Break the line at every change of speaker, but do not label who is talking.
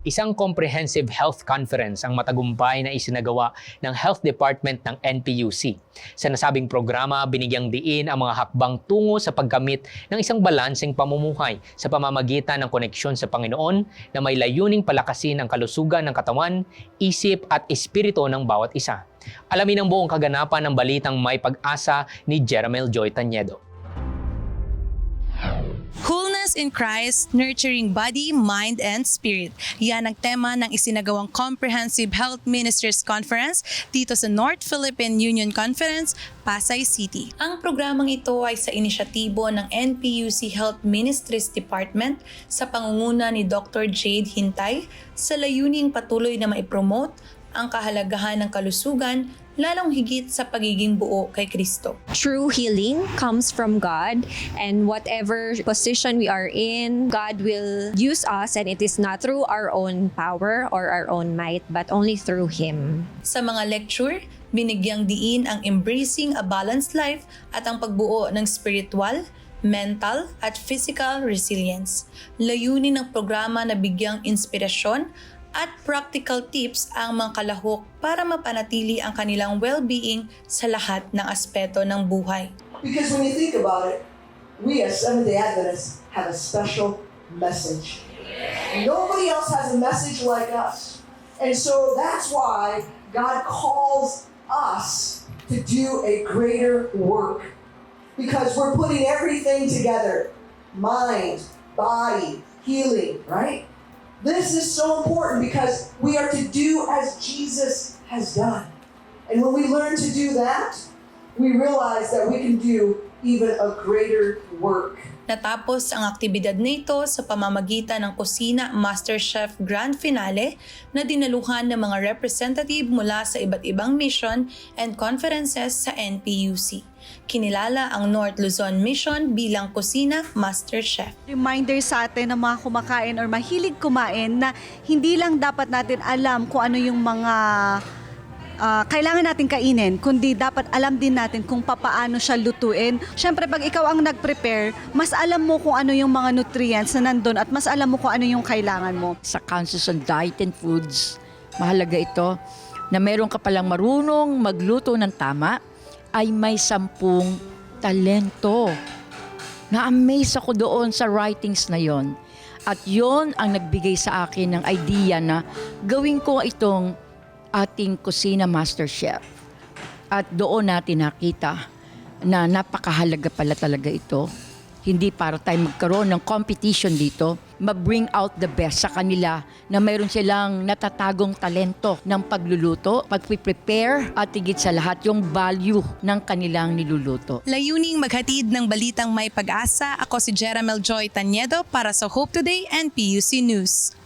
Isang comprehensive health conference ang matagumpay na isinagawa ng Health Department ng NPUC. Sa nasabing programa, binigyang diin ang mga hakbang tungo sa pagkamit ng isang balanseng pamumuhay sa pamamagitan ng koneksyon sa Panginoon na may layuning palakasin ang kalusugan ng katawan, isip at espiritu ng bawat isa. Alamin ang buong kaganapan ng balitang may pag-asa ni Jeramel Joy Tanyedo.
Wholeness in Christ, Nurturing Body, Mind, and Spirit. Yan ang tema ng isinagawang Comprehensive Health Ministers Conference dito sa North Philippine Union Conference, Pasay City. Ang programang ito ay sa inisyatibo ng NPUC Health Ministries Department sa pangunguna ni Dr. Jade Hintay sa layuning patuloy na maipromote ang kahalagahan ng kalusugan lalong higit sa pagiging buo kay Kristo.
true healing comes from God and whatever position we are in, God will use us and it is not through our own power or our own might but only through Him.
Sa mga lecture, binigyang diin ang embracing a balanced life at ang pagbuo ng spiritual, mental at physical resilience. Layunin ng programa na bigyang inspirasyon at practical tips ang mga kalahok para mapanatili ang kanilang well-being sa lahat ng aspeto ng buhay.
Because when you think about it, we as Seventh day Adventists have a special message. Nobody else has a message like us. And so that's why God calls us to do a greater work. Because we're putting everything together mind, body, healing, right? This is so important because we are to do as Jesus has done. And when we learn to do that, we realize that we can do even a greater work.
Natapos ang aktibidad na ito sa pamamagitan ng Kusina MasterChef Grand Finale na dinaluhan ng mga representative mula sa iba't ibang mission and conferences sa NPUC. Kinilala ang North Luzon Mission bilang Kusina MasterChef.
reminder sa atin ng mga kumakain or mahilig kumain na hindi lang dapat natin alam kung ano yung mga ah, kailangan natin kainin, kundi dapat alam din natin kung papaano siya lutuin. Siyempre, pag ikaw ang nag-prepare, mas alam mo kung ano yung mga nutrients na nandun at mas alam mo kung ano yung kailangan mo.
sa Council on Diet and Foods. Mahalaga ito na meron ka palang marunong magluto ng tama ay may sampung talento. Na-amaze ako doon sa writings na yon. At yon ang nagbigay sa akin ng idea na gawin ko itong ating Kusina Master Chef. At doon natin nakita na napakahalaga pala talaga ito. Hindi para tayo magkaroon ng competition dito, ma-bring out the best sa kanila na mayroon silang natatagong talento ng pagluluto, pag-prepare at higit sa lahat yung value ng kanilang niluluto.
Layuning maghatid ng balitang may pag-asa, ako si Jeramel Joy Tanyedo para sa Hope Today and PUC News.